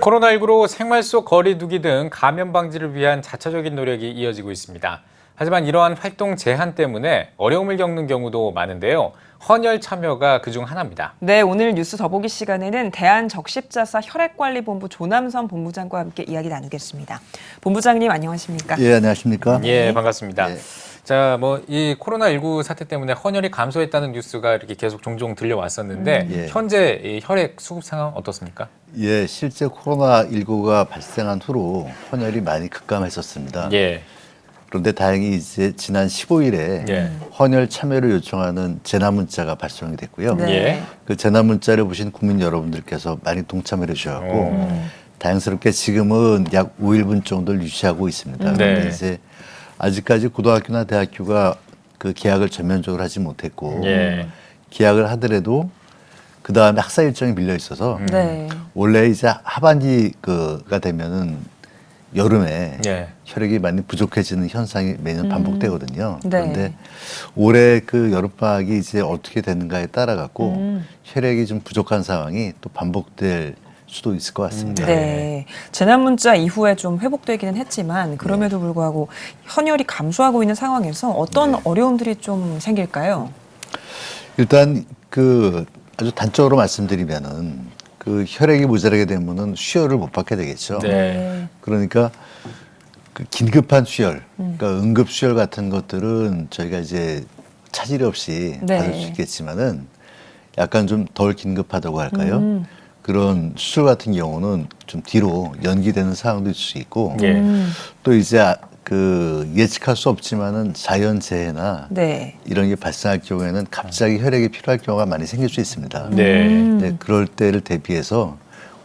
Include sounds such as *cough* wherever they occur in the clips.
코로나19로 생활 속 거리두기 등 감염 방지를 위한 자체적인 노력이 이어지고 있습니다. 하지만 이러한 활동 제한 때문에 어려움을 겪는 경우도 많은데요. 헌혈 참여가 그중 하나입니다. 네, 오늘 뉴스 더보기 시간에는 대한적십자사 혈액관리본부 조남선 본부장과 함께 이야기 나누겠습니다. 본부장님 안녕하십니까? 예, 안녕하십니까? 예, 반갑습니다. 예. 자, 뭐 이 코로나19 사태 때문에 헌혈이 감소했다는 뉴스가 이렇게 계속 종종 들려왔었는데 음. 예. 현재 이 혈액 수급 상황 어떻습니까? 예, 실제 코로나19가 발생한 후로 헌혈이 많이 급감했었습니다. 예. 그런데 다행히 이제 지난 15일에 예. 헌혈 참여를 요청하는 재난 문자가 발송이 됐고요. 네. 예. 그 재난 문자를 보신 국민 여러분들께서 많이 동참을 해주셨고 오. 다행스럽게 지금은 약 5일분 정도를 유지하고 있습니다. 네. 그런데 이제 아직까지 고등학교나 대학교가 그 계약을 전면적으로 하지 못했고 예. 계약을 하더라도 그 다음에 학사 일정이 밀려 있어서 음. 네. 원래 이제 하반기 그가 되면은 여름에 예. 혈액이 많이 부족해지는 현상이 매년 반복되거든요. 네. 그런데 올해 그 여름방학이 이제 어떻게 되는가에 따라 갖고 음. 혈액이 좀 부족한 상황이 또 반복될 수도 있을 것 같습니다. 네. 재난 문자 이후에 좀 회복되기는 했지만 그럼에도 불구하고 헌혈이 감소하고 있는 상황에서 어떤 네. 어려움들이 좀 생길까요? 일단 그 아주 단적으로 말씀드리면은 그 혈액이 모자라게 되면은 수혈을 못 받게 되겠죠. 네. 그러니까 그 긴급한 수혈, 그러니까 응급 수혈 같은 것들은 저희가 이제 차질 없이 네. 받을 수 있겠지만은 약간 좀 덜 긴급하다고 할까요? 음. 그런 수술 같은 경우는 좀 뒤로 연기되는 상황도 있을 수 있고 예. 음. 또 이제 아- 그 예측할 수 없지만은 자연 재해나 네. 이런 게 발생할 경우에는 갑자기 혈액이 필요할 경우가 많이 생길 수 있습니다. 네. 음. 네, 그럴 때를 대비해서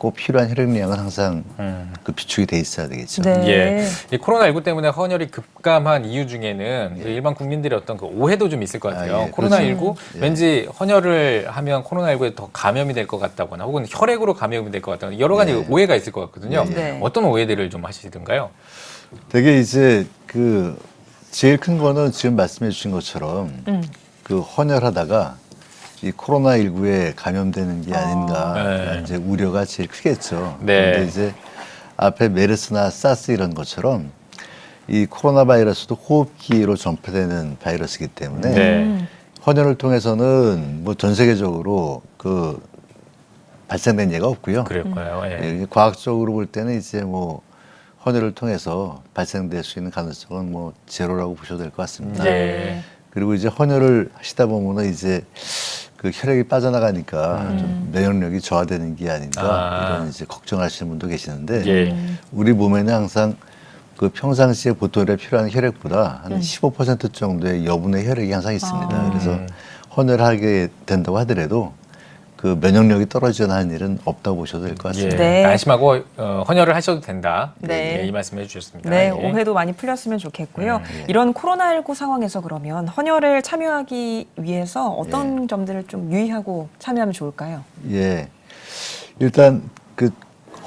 꼭 필요한 혈액량은 항상 음. 그 비축이 돼 있어야 되겠죠. 네. 예. 이 코로나19 때문에 헌혈이 급감한 이유 중에는 그 일반 국민들의 어떤 그 오해도 좀 있을 것 같아요. 아, 예, 코로나19 그렇죠. 예. 왠지 헌혈을 하면 코로나19에 더 감염이 될 것 같다거나 혹은 혈액으로 감염이 될 것 같다거나 여러 가지 네. 오해가 있을 것 같거든요. 네. 네. 어떤 오해들을 좀 하시던가요? 되게 이제 그 제일 큰 거는 지금 말씀해 주신 것처럼 음. 그 헌혈하다가 이 코로나 19에 감염되는 게 아닌가 네. 이제 우려가 제일 크겠죠. 네. 그런데 이제 앞에 메르스나 사스 이런 것처럼 이 코로나 바이러스도 호흡기로 전파되는 바이러스이기 때문에 네. 음. 헌혈을 통해서는 뭐 전 세계적으로 그 발생된 예가 없고요. 그럴 거예요. 예. 예, 과학적으로 볼 때는 이제 뭐 헌혈을 통해서 발생될 수 있는 가능성은 뭐 제로라고 보셔도 될 것 같습니다. 예. 그리고 이제 헌혈을 하시다 보면은 이제 그 혈액이 빠져나가니까 음. 좀 면역력이 저하되는 게 아닌가 아. 이런 이제 걱정하시는 분도 계시는데 예. 우리 몸에는 항상 그 평상시에 보통에 필요한 혈액보다 음. 한15% 정도의 여분의 혈액이 항상 있습니다. 아. 그래서 헌혈하게 된다고 하더라도 그 면역력이 떨어지거나 하는 일은 없다고 보셔도 될 것 예. 같습니다. 네. 안심하고 어, 헌혈을 하셔도 된다. 네. 예, 이 말씀해 주셨습니다. 네, 예. 오해도 많이 풀렸으면 좋겠고요. 음, 예. 이런 코로나19 상황에서 그러면 헌혈을 참여하기 위해서 어떤 점들을 좀 유의하고 참여하면 좋을까요? 예. 일단 그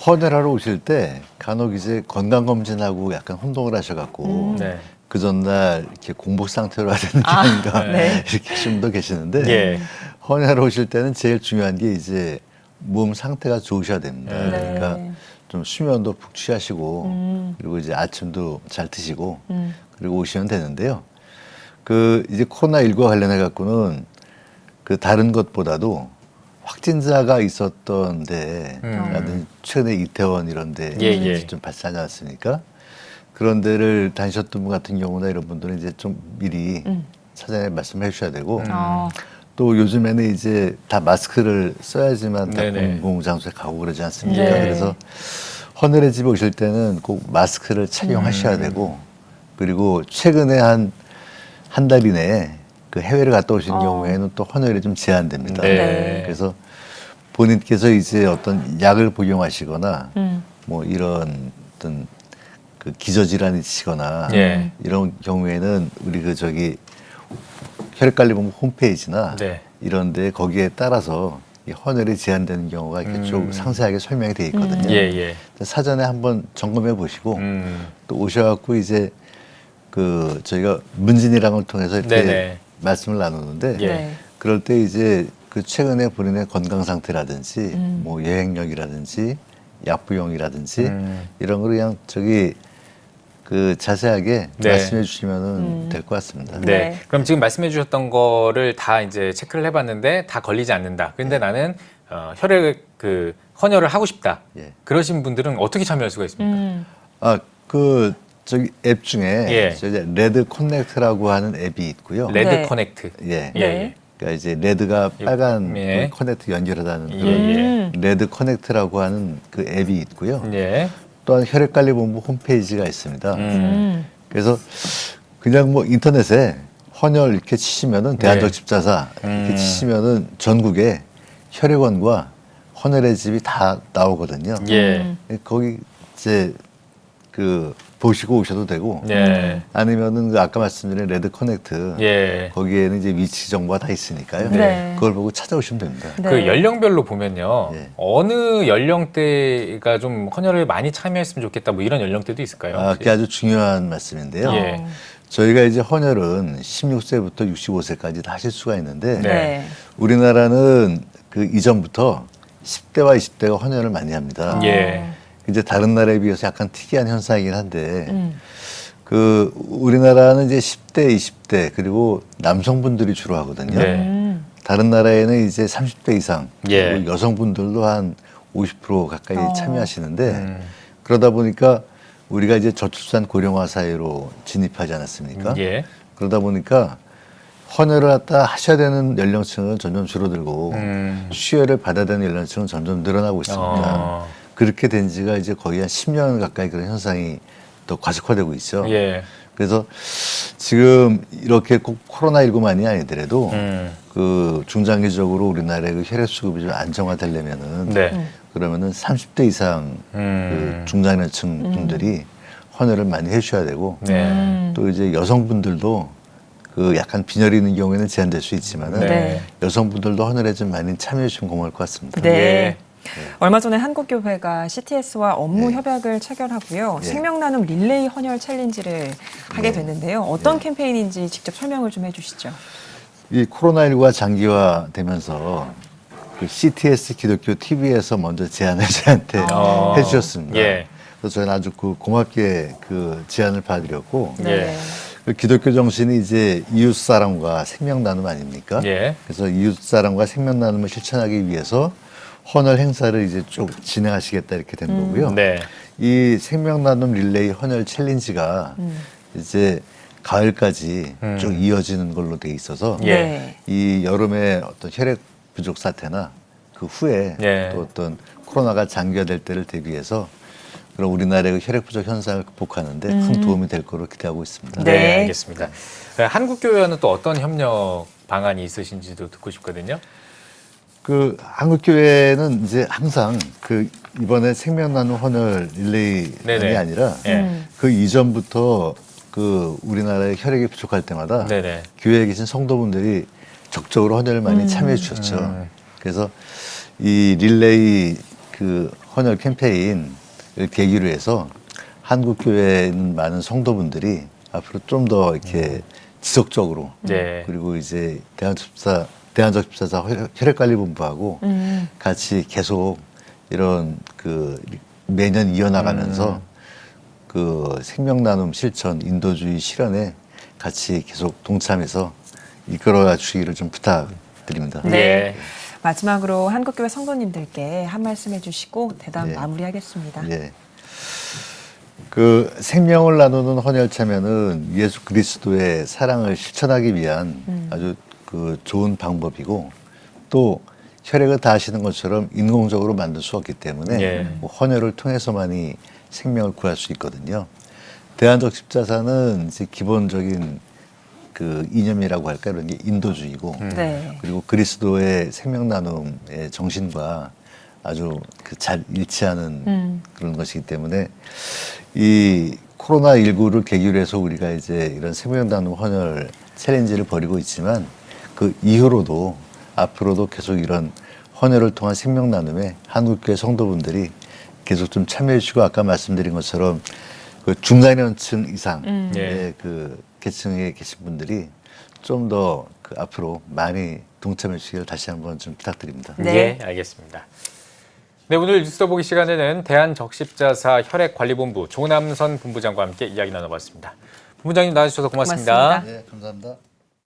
헌혈하러 오실 때 간혹 이제 건강 검진하고 약간 혼동을 하셔갖고 음. 네. 그 전날 이렇게 공복 상태로 하는 게 아, 아닌가 네. 이렇게 하시는 분도 계시는데 예. 헌혈 오실 때는 제일 중요한 게 이제 몸 상태가 좋으셔야 됩니다. 네. 그러니까 좀 수면도 푹 취하시고 음. 그리고 이제 아침도 잘 드시고 음. 그리고 오시면 되는데요. 그 이제 코로나 19와 관련해 갖고는 그 다른 것보다도 확진자가 있었던 데라든지 음. 최근에 이태원 이런 데 예, 예. 좀 발생하지 않습니까? 그런 데를 다니셨던 분 같은 경우나 이런 분들은 이제 좀 미리 음. 사전에 말씀해 주셔야 되고 음. 어, 또 요즘에는 이제 다 마스크를 써야지만 다 네네. 공공장소에 가고 그러지 않습니까? 네. 그래서 헌혈의 집에 오실 때는 꼭 마스크를 착용하셔야 음. 되고 그리고 최근에 한 한 달 이내에 그 해외를 갔다 오신 어. 경우에는 또 헌혈이 좀 제한됩니다. 네. 그래서 본인께서 이제 어떤 약을 복용하시거나 음. 뭐 이런 어떤 그 기저질환이 있으시거나 예. 이런 경우에는 우리 그 저기 혈액관리본부 홈페이지나 네. 이런데 거기에 따라서 이 헌혈이 제한되는 경우가 이렇게 음. 좀 상세하게 설명이 돼 있거든요. 예, 예. 사전에 한번 점검해 보시고 음. 또 오셔갖고 이제 그 저희가 문진이랑을 통해서 이렇게 네네. 말씀을 나누는데 예. 네. 그럴 때 이제 그 최근에 본인의 건강 상태라든지 음. 뭐 여행력이라든지 약부용이라든지 음. 이런 걸 그냥 저기 그 자세하게 네. 말씀해 주시면은 될것 같습니다. 네. 네. 그럼 지금 말씀해 주셨던 거를 다 이제 체크를 해봤는데 다 걸리지 않는다. 근데 나는 어, 혈액 그 헌혈을 하고 싶다. 예. 그러신 분들은 어떻게 참여할 수가 있습니까? 음. 아, 그 저기 앱 중에 예. 저 이제 레드 커넥트라고 하는 앱이 있고요. 레드 네. 커넥트. 예. 예, 예. 그러니까 이제 레드가 빨간 예. 그 커넥트 연결하다는 예, 그런 음. 레드 커넥트라고 하는 그 앱이 있고요. 예. 또한 혈액관리본부 홈페이지가 있습니다. 음. 음. 그래서 그냥 뭐 인터넷에 헌혈 이렇게 치시면은 대한적 집자사 네. 음. 이렇게 치시면은 전국에 혈액원과 헌혈의 집이 다 나오거든요. 예. 음. 거기 이제 그 보시고 오셔도 되고 예. 아니면은 그 아까 말씀드린 레드 커넥트 예. 거기에는 이제 위치 정보가 다 있으니까요. 네. 그걸 보고 찾아오시면 됩니다. 네. 그 연령별로 보면요. 예. 어느 연령대가 좀 헌혈을 많이 참여했으면 좋겠다. 뭐 이런 연령대도 있을까요? 아, 혹시? 그게 아주 중요한 말씀인데요. 예. 어. 저희가 이제 헌혈은 16세부터 65세까지 다 하실 수가 있는데 네. 네. 우리나라는 그 이전부터 10대와 20대가 헌혈을 많이 합니다. 예. 이제 다른 나라에 비해서 약간 특이한 현상이긴 한데 음. 그 우리나라는 이제 10대, 20대 그리고 남성분들이 주로 하거든요. 네. 음. 다른 나라에는 이제 30대 이상 예. 그리고 여성분들도 한 50% 가까이 어. 참여하시는데 음. 그러다 보니까 우리가 이제 저출산 고령화 사회로 진입하지 않았습니까? 예. 그러다 보니까 헌혈을 갖다 하셔야 되는 연령층은 점점 줄어들고 음. 수혈을 받아야 되는 연령층은 점점 늘어나고 있습니다. 어. 그렇게 된 지가 이제 거의 한 10년 가까이 그런 현상이 또 과속화되고 있죠. 예. 그래서 지금 이렇게 꼭 코로나19만이 아니더라도 음. 그 중장기적으로 우리나라의 그 혈액 수급이 좀 안정화되려면은 네. 그러면은 30대 이상 음. 그 중장년층 분들이 헌혈을 많이 해주셔야 되고 네. 음. 또 이제 여성분들도 그 약간 빈혈이 있는 경우에는 제한될 수 있지만은 네. 여성분들도 헌혈에 좀 많이 참여해 주시면 고마울 것 같습니다. 네. 예. 얼마 전에 한국교회가 CTS와 업무 네. 협약을 체결하고요. 네. 생명나눔 릴레이 헌혈 챌린지를 하게 됐는데요. 어떤 캠페인인지 직접 설명을 좀 해주시죠. 이 코로나19가 장기화되면서 그 CTS 기독교 TV에서 먼저 제안을 *laughs* 저한테 어. 해주셨습니다. 예. 그래서 저는 아주 그 고맙게 그 제안을 봐드렸고 예. 그 기독교 정신이 이제 이웃 사람과 생명 나눔 아닙니까? 예. 그래서 이웃 사람과 생명 나눔을 실천하기 위해서 헌혈 행사를 이제 쭉 진행하시겠다 이렇게 된 거고요. 네. 이 생명 나눔 릴레이 헌혈 챌린지가 이제 가을까지 음. 쭉 이어지는 걸로 돼 있어서 예. 네. 이 여름에 어떤 혈액 부족 사태나 그 후에 예. 또 어떤 코로나가 장기화될 때를 대비해서 그런 우리나라의 그 혈액 부족 현상을 극복하는데 큰 도움이 될 거로 기대하고 있습니다. 네, 네. 알겠습니다. 네, 한국교회와는 또 어떤 협력 방안이 있으신지도 듣고 싶거든요. 그 한국교회는 이제 항상 그 이번에 생명 나눔 헌혈 릴레이만이 네네. 아니라 예. 음. 그 이전부터 그 우리나라의 혈액이 부족할 때마다 네네. 교회에 계신 성도분들이 적극적으로 헌혈을 많이 참여해 주셨죠. 음. 그래서 이 릴레이 그 헌혈 캠페인을 계기로 해서 한국 교회에 있는 많은 성도분들이 앞으로 좀 더 이렇게 지속적으로 네. 그리고 이제 대한접사 대한적 집사사 혈액관리본부하고 음. 같이 계속 이런 그 매년 이어나가면서 음. 그 생명 나눔 실천 인도주의 실현에 같이 계속 동참해서 이끌어 주시기를 좀 부탁드립니다. 네. 예. 마지막으로 한국교회 성도님들께 한 말씀 해주시고 대담 예. 마무리하겠습니다. 예. 그 생명을 나누는 헌혈차면은 예수 그리스도의 사랑을 실천하기 위한 음. 아주 그 좋은 방법이고 또 혈액을 다 하시는 것처럼 인공적으로 만들 수 없기 때문에 예. 뭐 헌혈을 통해서만이 생명을 구할 수 있거든요. 대한적 십자사는 이제 기본적인 그 이념이라고 할까 이런 게 인도주의고 음. 네. 그리고 그리스도의 생명 나눔의 정신과 아주 그 잘 일치하는 음. 그런 것이기 때문에 이 코로나 19를 계기로 해서 우리가 이제 이런 생명 나눔 헌혈 챌린지를 벌이고 있지만 그 이후로도 앞으로도 계속 이런 헌혈을 통한 생명 나눔에 한국교회 성도분들이 계속 좀 참여해 주시고 아까 말씀드린 것처럼 그 중장년층 이상의 음. 예. 그 계층에 계신 분들이 좀 더 그 앞으로 많이 동참해 주시기를 다시 한번 좀 부탁드립니다. 네. 예, 알겠습니다. 네, 오늘 뉴스 더보기 시간에는 대한적십자사 혈액관리본부 조남선 본부장과 함께 이야기 나눠봤습니다. 본부장님 나와주셔서 고맙습니다. 고맙습니다. 네, 감사합니다.